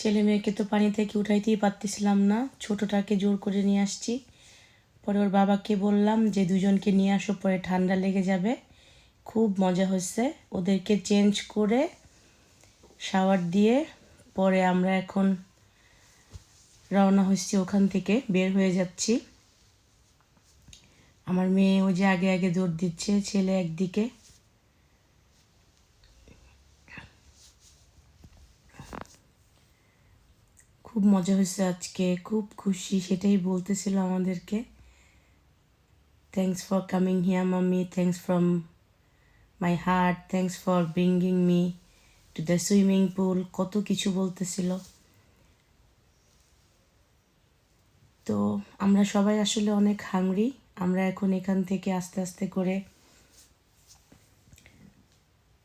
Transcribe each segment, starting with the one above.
ছেলে মেয়েকে তো পানি থেকে উঠাইতেই পারতেছিলাম না, ছোটটাকে জোর করে নিয়ে আসছি। পরে ওর বাবাকে বললাম যে, দুজনকে নিয়ে আসো, পরে ঠান্ডা লেগে যাবে। খুব মজা হয়েছে। ওদেরকে চেঞ্জ করে শাওয়ার দিয়ে পরে আমরা এখন রওনা হচ্ছি ওখান থেকে, বের হয়ে যাচ্ছি। আমার মেয়ে ওই যে আগে আগে দৌড় দিচ্ছে, ছেলে একদিকে। খুব মজা হয়েছে আজকে, খুব খুশি, সেটাই বলতেছিল আমাদেরকে। Thanks for coming here mummy thanks from my heart thanks for bringing me to the swimming pool কত কিছু বলতেছিল। তো আমরা সবাই আসলে অনেক হাংরি আমরা এখন এখান থেকে আস্তে আস্তে করে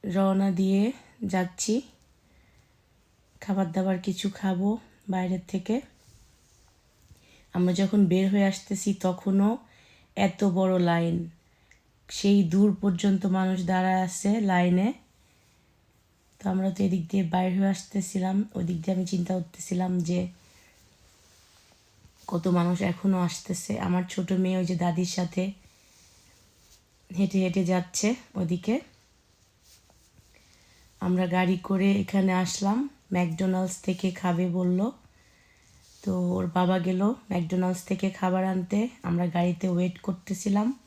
রওনা দিয়ে যাচ্ছি। খাবার দাবার কিছু খাব বাইরের থেকে। আমরা যখন বের হয়ে আসতেছি তখনও এত বড় লাইন। সেই দূর পর্যন্ত মানুষ দাঁড়ায় আছে লাইনে। তো আমরা তো এদিক দিয়ে বাইর হয়ে আসতেছিলাম ওই দিক দিয়ে আমি চিন্তা করতেছিলাম যে কত মানুষ এখনও আসতেছে। আমার ছোট মেয়ে ওই যে দাদির সাথে হেঁটে হেঁটে যাচ্ছে ওদিকে। আমরা গাড়ি করে এখানে আসলাম, ম্যাকডোনাল্ডস থেকে খাবে বলল। তো ওর বাবা গেল ম্যাকডোনাল্ডস থেকে খাবার আনতে। আমরা গাড়িতে ওয়েট করতেছিলাম।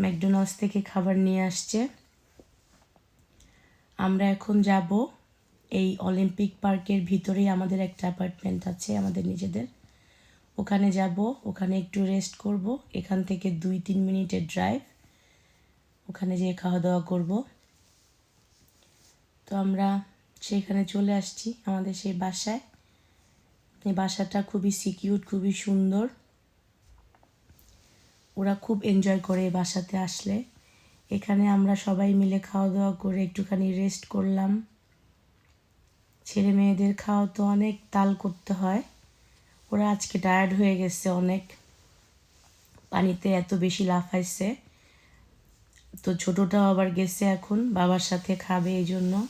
ম্যাকডোনাল্ডস থেকে খাবার নিয়ে আসছে। আমরা এখন যাব এই অলিম্পিক পার্কের ভিতরেই আমাদের একটা অ্যাপার্টমেন্ট আছে, আমাদের নিজেদের। ওখানে যাব, ওখানে একটু রেস্ট করব, এখান থেকে দুই তিন মিনিটের ড্রাইভ। ওখানে যেয়ে খাওয়া দাওয়া করব। তো আমরা সেখানে চলে আসছি আমাদের সেই বাসায়। এই বাসাটা খুবই সিকিউর খুবই সুন্দর। ওরা খুব এনজয় করে বাসাতে আসলে। এখানে আমরা সবাই মিলে খাওয়া দাওয়া করে একটুখানি রেস্ট করলাম। ছেলে মেয়েদের খাওয়া তো অনেক তাল করতে হয়। ওরা আজকে টায়ার্ড হয়ে গেছে অনেক। পানিতে এত বেশি লাফাইছে। তো ছোটটাও আবার গেছে এখন, বাবার সাথে খাবে এই জন্য।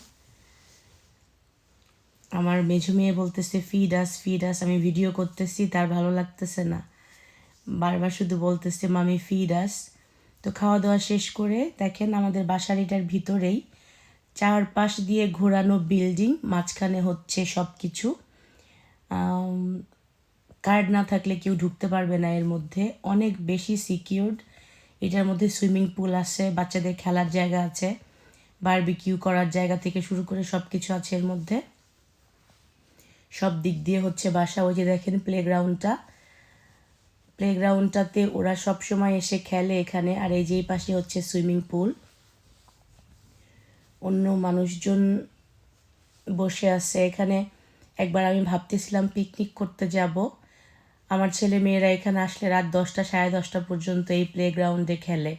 আমার মেঝো মেয়ে বলতেছে ফিড আস ফিড আস আমি ভিডিও করতেছি, তার ভালো লাগতেছে না। বারবার শুধু বলতেছে, মামি ফিড আস তো খাওয়া দাওয়া শেষ করে দেখেন আমাদের বাসারিটার ভিতরেই চারপাশ দিয়ে ঘোরানো বিল্ডিং মাঝখানে হচ্ছে সব কিছু কার্ড না থাকলে কেউ ঢুকতে পারবে না এর মধ্যে। অনেক বেশি সিকিউরড এটার মধ্যে সুইমিং পুল আছে, বাচ্চাদের খেলার জায়গা আছে বারবিকিউ করার জায়গা থেকে শুরু করে সব কিছু আছে এর মধ্যে। সব দিক দিয়ে হচ্ছে বাসা, ওই যে দেখেন প্লেগ্রাউন্ডটা প্লেগ্রাউন্ডটাতে ওরা সব সময় এসে খেলে এখানে। আর এই যেই পাশে হচ্ছে সুইমিং পুল। অন্য মানুষজন বসে আছে। এখানে একবার আমি ভাবতেছিলাম পিকনিক করতে যাব। আমার ছেলে মেয়েরা এখানে আসলে রাত দশটা, সাড়ে দশটা পর্যন্ত এই প্লেগ্রাউন্ডে খেলে।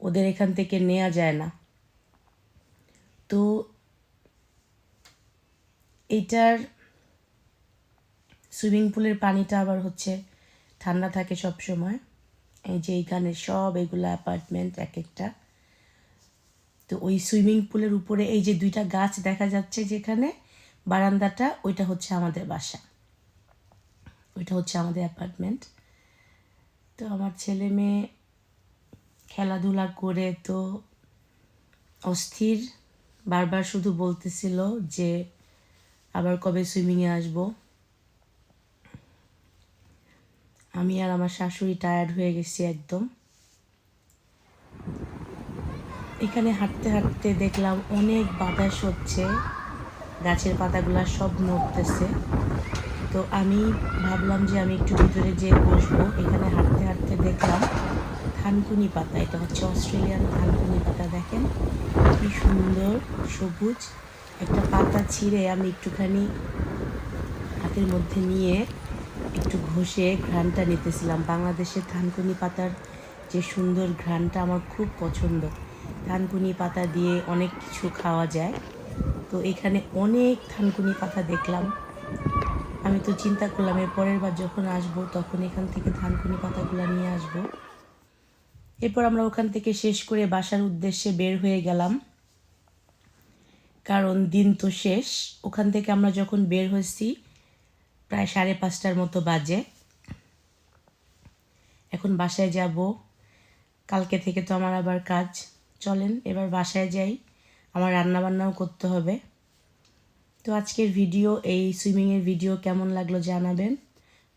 ওদের এখান থেকে নেওয়া যায় না। তো এটার সুইমিং পুলের পানিটা আবার হচ্ছে ঠান্ডা থাকে সব সময়। এই যে এইখানে সব এগুলো অ্যাপার্টমেন্ট এক একটা। তো ওই সুইমিং পুলের উপরে এই যে দুইটা গাছ দেখা যাচ্ছে যেখানে, বারান্দাটা, ওইটা হচ্ছে আমাদের বাসা। ওইটা হচ্ছে আমাদের অ্যাপার্টমেন্ট তো আমার ছেলে মেয়ে খেলাধুলা করে তো অস্থির। বারবার শুধু বলতেছিল যে, আবার কবে সুইমিংয়ে আসব? আমি আর আমার শাশুড়ি টায়ার্ড হয়ে গেছি একদম। এখানে হাঁটতে হাঁটতে দেখলাম অনেক বাতাস হচ্ছে, গাছের পাতাগুলা সব নড়তেছে। তো আমি ভাবলাম যে আমি একটু ভিতরে যেয়ে বসবো। এখানে হাঁটতে হাঁটতে দেখলাম থানকুনি পাতা, এটা হচ্ছে অস্ট্রেলিয়ান থানকুনি পাতা, দেখেন কি সুন্দর সবুজ। একটা পাতা ছিঁড়ে আমি একটুখানি হাতের মধ্যে নিয়ে একটু ঘষে ঘ্রাণটা নিতেছিলাম। বাংলাদেশের থানকুনি পাতার যে সুন্দর ঘ্রাণটা আমার খুব পছন্দ। থানকুনি পাতা দিয়ে অনেক কিছু খাওয়া যায়। তো এখানে অনেক থানকুনি পাতা দেখলাম। আমি তো চিন্তা করলাম এর পরের বার যখন আসব তখন এখান থেকে থানকুনি পাতাগুলো নিয়ে আসব। এরপর আমরা ওখান থেকে শেষ করে বাসার উদ্দেশ্যে বের হয়ে গেলাম। কারণ দিন তো শেষ। ওখান থেকে আমরা যখন বের হয়েছি প্রায় সাড়ে পাঁচটার মতো বাজে। এখন বাসায় যাব। কালকে থেকে তো আমার আবার কাজ। চলেন, এবার বাসায় যাই। আমার রান্না বান্নাও করতে হবে। তো আজকের ভিডিও, এই সুইমিংয়ের ভিডিও কেমন লাগল জানাবেন।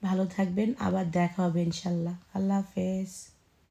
ভালো থাকবেন, আবার দেখা হবে ইনশাল্লাহ। আল্লাহ হাফেজ।